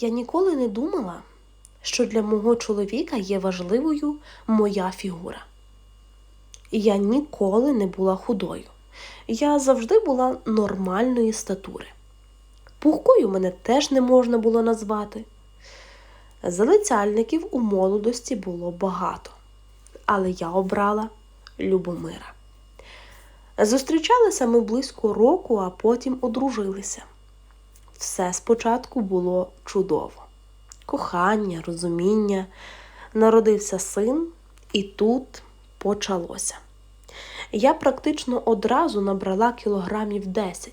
Я ніколи не думала, що для мого чоловіка є важливою моя фігура. Я ніколи не була худою. Я завжди була нормальної статури. Пухкою мене теж не можна було назвати. Залицяльників у молодості було багато, але я обрала Любомира. Зустрічалися ми близько року, а потім одружилися. Все спочатку було чудово. Кохання, розуміння, народився син, і тут почалося. Я практично одразу набрала кілограмів 10,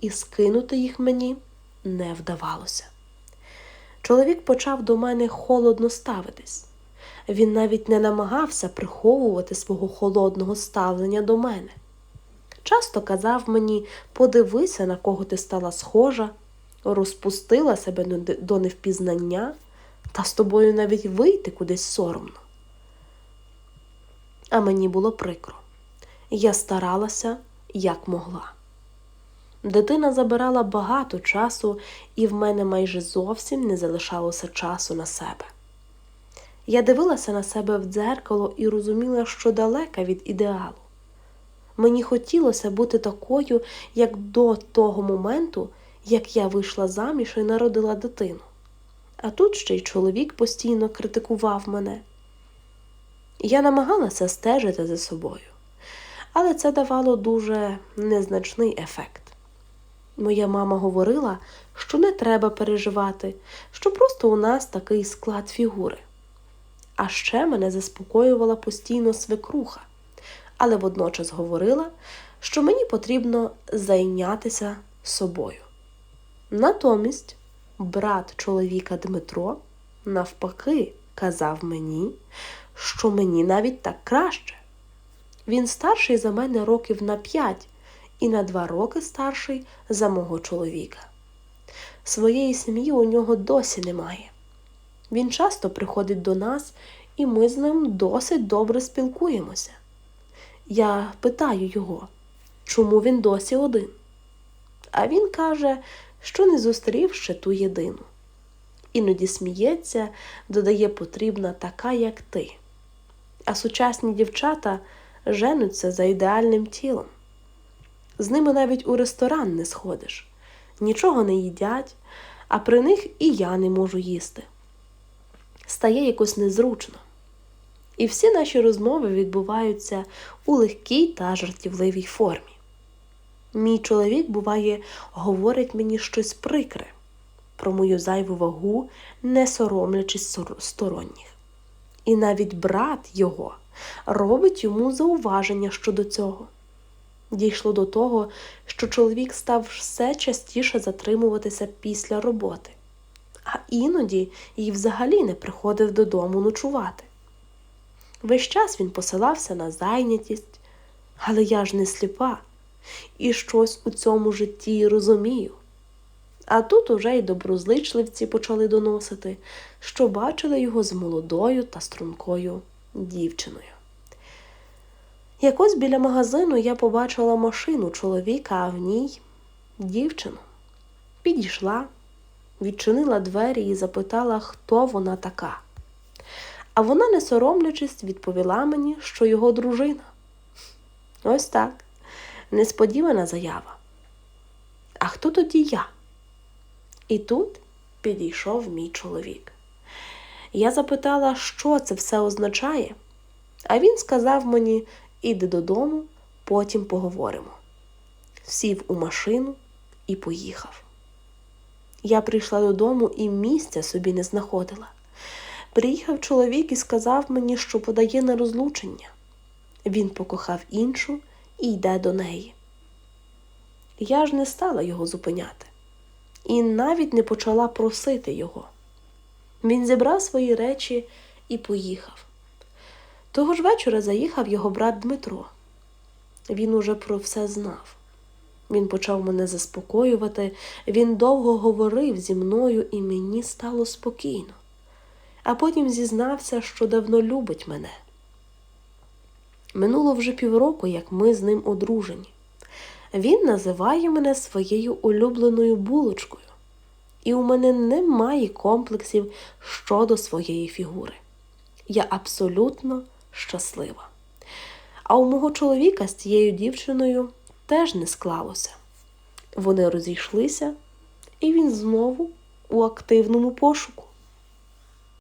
і скинути їх мені не вдавалося. Чоловік почав до мене холодно ставитись. Він навіть не намагався приховувати свого холодного ставлення до мене. Часто казав мені подивися, на кого ти стала схожа, розпустила себе до невпізнання, та з тобою навіть вийти кудись соромно. А мені було прикро. Я старалася, як могла. Дитина забирала багато часу, і в мене майже зовсім не залишалося часу на себе. Я дивилася на себе в дзеркало і розуміла, що далека від ідеалу. Мені хотілося бути такою, як до того моменту, як я вийшла заміж і народила дитину. А тут ще й чоловік постійно критикував мене. Я намагалася стежити за собою, але це давало дуже незначний ефект. Моя мама говорила, що не треба переживати, що просто у нас такий склад фігури. А ще мене заспокоювала постійно свекруха, але водночас говорила, що мені потрібно зайнятися собою. Натомість брат чоловіка Дмитро, навпаки, казав мені, що мені навіть так краще. Він старший за мене років на п'ять і на два роки старший за мого чоловіка. Своєї сім'ї у нього досі немає. Він часто приходить до нас, і ми з ним досить добре спілкуємося. Я питаю його, чому він досі один. А він каже, що не зустрів ще ту єдину. Іноді сміється, додає потрібна така, як ти. А сучасні дівчата женуться за ідеальним тілом. З ними навіть у ресторан не сходиш, нічого не їдять, а при них і я не можу їсти. Стає якось незручно. І всі наші розмови відбуваються у легкій та жартівливій формі. Мій чоловік, буває, говорить мені щось прикре про мою зайву вагу, не соромлячись сторонніх. І навіть брат його робить йому зауваження щодо цього. Дійшло до того, що чоловік став все частіше затримуватися після роботи, а іноді й взагалі не приходив додому ночувати. Весь час він посилався на зайнятість, але я ж не сліпа і щось у цьому житті розумію. А тут уже й доброзичливці почали доносити, що бачили його з молодою та стрункою дівчиною. Якось біля магазину я побачила машину чоловіка, а в ній дівчину. Підійшла, відчинила двері і запитала, хто вона така. А вона, не соромлячись, відповіла мені, що його дружина. Ось так, несподівана заява. А хто тоді я? І тут підійшов мій чоловік. Я запитала, що це все означає, а він сказав мені, Іди додому, потім поговоримо. Сів у машину і поїхав. Я прийшла додому і місця собі не знаходила. Приїхав чоловік і сказав мені, що подає на розлучення. Він покохав іншу і йде до неї. Я ж не стала його зупиняти і навіть не почала просити його. Він зібрав свої речі і поїхав. Того ж вечора заїхав його брат Дмитро. Він уже про все знав. Він почав мене заспокоювати, він довго говорив зі мною, і мені стало спокійно, а потім зізнався, що давно любить мене. Минуло вже півроку, як ми з ним одружені. Він називає мене своєю улюбленою булочкою і у мене немає комплексів щодо своєї фігури. Я абсолютно щаслива. А у мого чоловіка з цією дівчиною теж не склалося. Вони розійшлися, і він знову у активному пошуку.